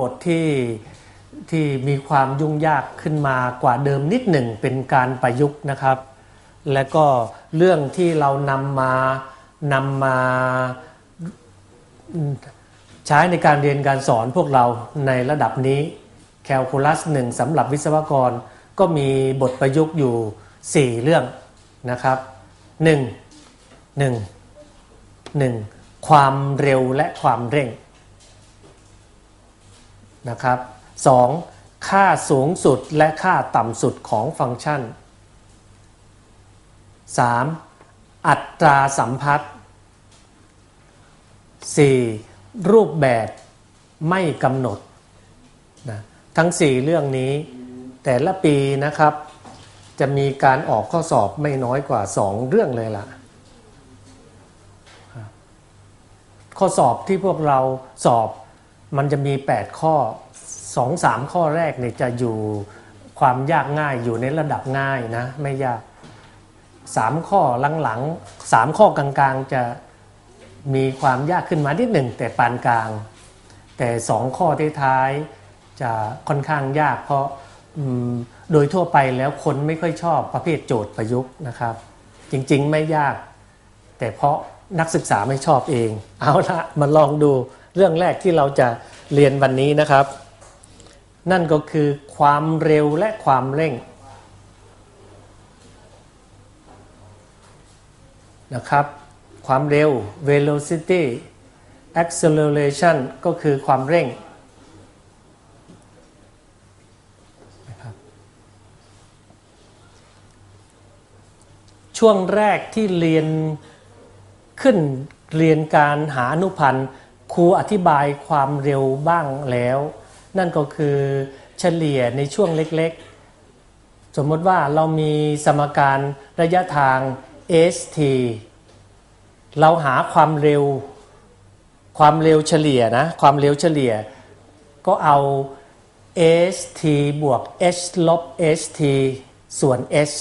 บทที่ที่มีความยุ่งยากขึ้นมากว่าเดิมนิดหนึ่งเป็นการประยุกต์นะครับ และก็เรื่องที่เรานำมานำมาใช้ในการเรียนการสอนพวกเราในระดับนี้แคลคูลัสหนึ่งสำหรับวิศวกรก็มีบทประยุกต์อยู่ 4 เรื่องนะครับ 1. 1. 1. ความเร็วและความเร่ง นะครับ 2. ค่าสูงสุดและค่าต่ำสุดของฟังก์ชัน 3. อัตราสัมพัทธ์ 4. รูปแบบไม่กำหนดนะทั้ง 4 เรื่องนี้แต่ละปีนะครับ จะมีการออกข้อสอบไม่น้อยกว่า 2 เรื่องเลยล่ะ ข้อสอบที่พวกเราสอบ มันจะมี 8 ข้อ 2 3 ข้อแรกเนี่ยจะอยู่ความยากง่ายอยู่ในระดับง่ายนะไม่ยาก 3 ข้อหลังๆ3ข้อกลางๆจะมีความยากขึ้นมานิดหนึ่งแต่ปานกลาง แต่ 2 ข้อท้ายจะค่อนข้างยาก เพราะโดยทั่วไปแล้วคนไม่ค่อยชอบประเภทโจทย์ประยุกต์นะครับ จริงๆไม่ยาก แต่เพราะนักศึกษาไม่ชอบเอง เอาละมาลองดู เรื่องแรกที่เราจะเรียนวันนี้นะครับ นั่นก็คือความเร็วและความเร่งนะครับ ความเร็ว velocity acceleration ก็คือความเร่งช่วงแรกที่เรียนขึ้นเรียนการหาอนุพันธ์ ครูอธิบายความเร็วบ้างแล้ว นั่นก็คือเฉลี่ยในช่วงเล็กๆ สมมติว่าเรามีสมการระยะทาง st เราหาความเร็ว ความเร็วเฉลี่ยนะ ความเร็วเฉลี่ย ก็เอา st บวก h ลบ st ส่วน h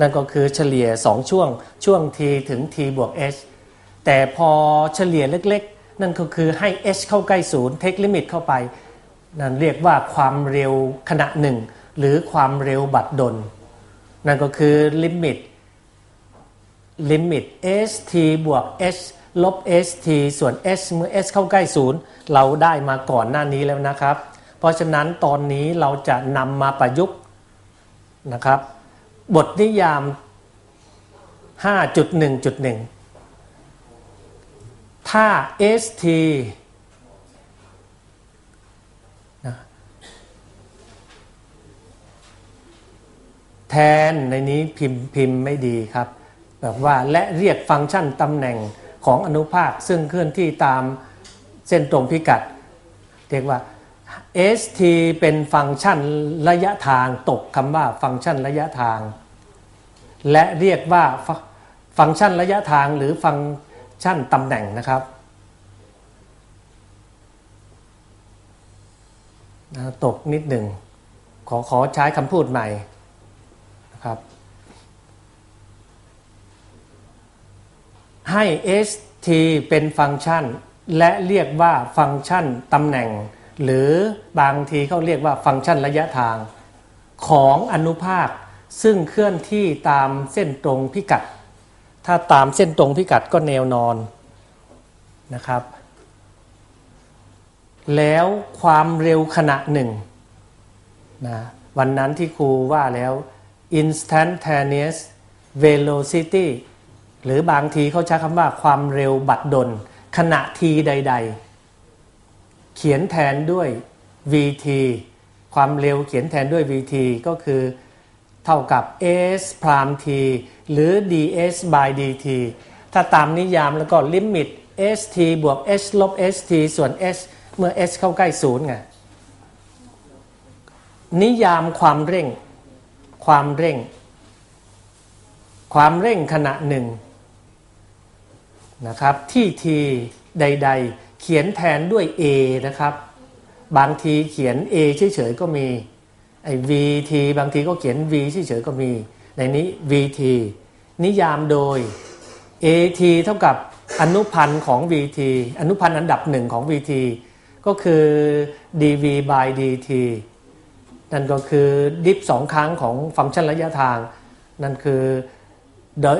นั่นก็คือเฉลี่ย 2 ช่วงช่วง t ถึง t บวก h แต่พอเฉลี่ยเล็ก นั่นก็คือให้ h เข้าใกล้ศูนย์ take limit เข้าไป นั่นเรียกว่าความเร็วขณะหนึ่ง หรือความเร็วบัดดล นั่นก็คือ limit limit st บวก h ลบ st ส่วน h เมื่อ h เข้าใกล้ศูนย์เราได้มาก่อนหน้านี้แล้วนะครับ เพราะฉะนั้นตอนนี้เราจะนำมาประยุกต์นะครับ บทนิยาม 5.1.1 ถ้า st แทนในนี้พิมพ์พิมพ์ไม่ดีครับแบบว่าและเรียกฟังก์ชันตำแหน่งของอนุภาคซึ่งเคลื่อนที่ตามเส้นตรงพิกัด เรียกว่า st เป็นฟังก์ชันระยะทางตกคำว่าฟังก์ชันระยะทาง และเรียกว่าฟังก์ชันระยะทางหรือฟัง ชั่นตำแหน่งนะครับตกนิดหนึ่งขอขอใช้คำพูดใหม่นะครับให้ st เป็นฟังก์ชัน และเรียกว่าฟังก์ชันตำแหน่ง หรือบางทีเขาเรียกว่าฟังก์ชันระยะทาง ของอนุภาคซึ่งเคลื่อนที่ตามเส้นตรงพิกัด ถ้าตามเส้นตรงพิกัดก็แนวนอนนะครับ แล้วความเร็วขณะหนึ่งนะวันนั้นที่ครูว่าแล้ว instantaneous velocity หรือบางทีเขาใช้คำว่าความเร็วบัดดล ขณะทีใด ๆ เขียนแทนด้วย vt ความเร็วเขียนแทนด้วย vt ก็คือ เท่ากับ s prime t หรือ ds by dt ถ้าตามนิยามแล้วก็ลิมิต st บวก h ลบ st ส่วน h เมื่อ h เข้าใกล้ศูนย์ไงนิยามความเร่ง ความเร่ง ความเร่งขณะหนึ่งนะครับที่ t ใด ๆ เขียนแทนด้วย a นะครับ บางทีเขียน a เฉยๆก็มี ไอ้ vt บางทีก็เขียน v เฉยๆก็มี ในนี้ vt นิยามโดย at เท่ากับอนุพันธ์ของ vt อนุพันธ์อันดับหนึ่งของ vt ก็คือ dv by dt นั่นก็คือดิฟสองครั้งของฟังก์ชันระยะทาง นั่นคือ the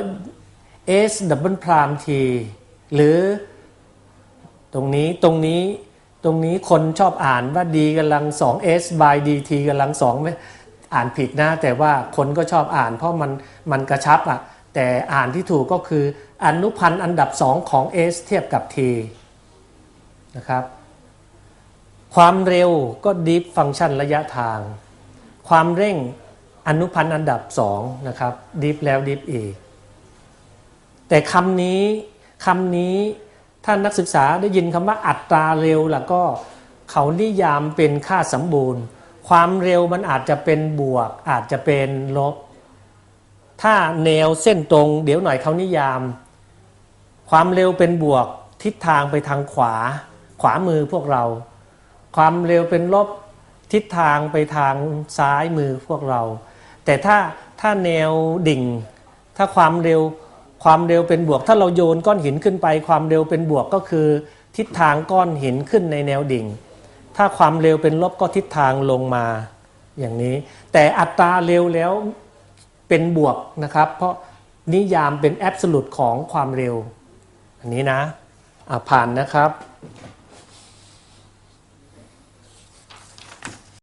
s double prime t หรือตรงนี้ตรงนี้ ตรงนี้คนชอบอ่านว่า d กำลัง 2s by dt กำลัง2ไหมอ่านผิดนะแต่ว่าคนก็ชอบอ่านเพราะมันมันกระชับอะ่ะแต่อ่านที่ถูกก็คืออนุพันธ์อันดับ 2 ของ s เทียบกับ t นะครับ ความเร็วก็ดิฟฟังก์ชันระยะทาง ความเร่งอนุพันธ์อันดับ 2 นะครับดิฟแล้วดิฟอีก แต่คำนี้คำนี้ ท่านนักศึกษาได้ยินคำว่าอัตราเร็วแล้วก็เขานิยามเป็นค่าสมบูรณ์ ความเร็วมันอาจจะเป็นบวก อาจจะเป็นลบ ถ้าแนวเส้นตรง เดี๋ยวหน่อยเขานิยาม ความเร็วเป็นบวกทิศทางไปทางขวา ขวามือพวกเรา ความเร็วเป็นลบทิศทางไปทางซ้ายมือพวกเรา แต่ถ้าถ้าแนวดิ่ง ถ้าความเร็ว ความเร็วเป็นบวก ถ้าเราโยนก้อนหินขึ้นไป ความเร็วเป็นบวกก็คือ ทิศทางก้อนหินขึ้นในแนวดิ่ง ถ้าความเร็วเป็นลบก็ทิศทางลงมาอย่างนี้ แต่อัตราเร็วแล้วเป็นบวกนะครับ เพราะนิยามเป็นแอบสูดของความเร็ว อันนี้นะผ่านนะครับ